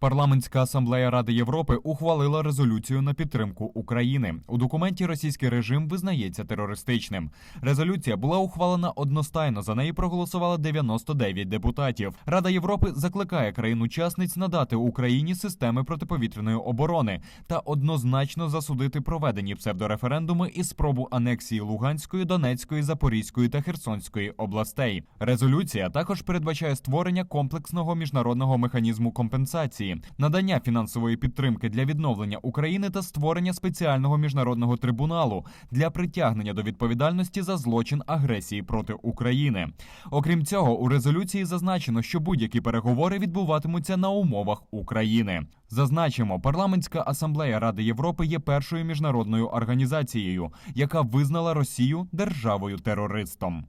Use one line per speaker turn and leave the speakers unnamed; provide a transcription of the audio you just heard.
Парламентська асамблея Ради Європи ухвалила резолюцію на підтримку України. У документі російський режим визнається терористичним. Резолюція була ухвалена одностайно. За неї проголосували 99 депутатів. Рада Європи закликає країн-учасниць надати Україні системи протиповітряної оборони та однозначно засудити проведені псевдореферендуми і спробу анексії Луганської, Донецької, Запорізької та Херсонської областей. Резолюція також передбачає створення комплексного міжнародного механізму компенсації, надання фінансової підтримки для відновлення України та створення спеціального міжнародного трибуналу для притягнення до відповідальності за злочин агресії проти України. Окрім цього, у резолюції зазначено, що будь-які переговори відбуватимуться на умовах України. Зазначимо, парламентська асамблея Ради Європи є першою міжнародною організацією, яка визнала Росію державою терористом.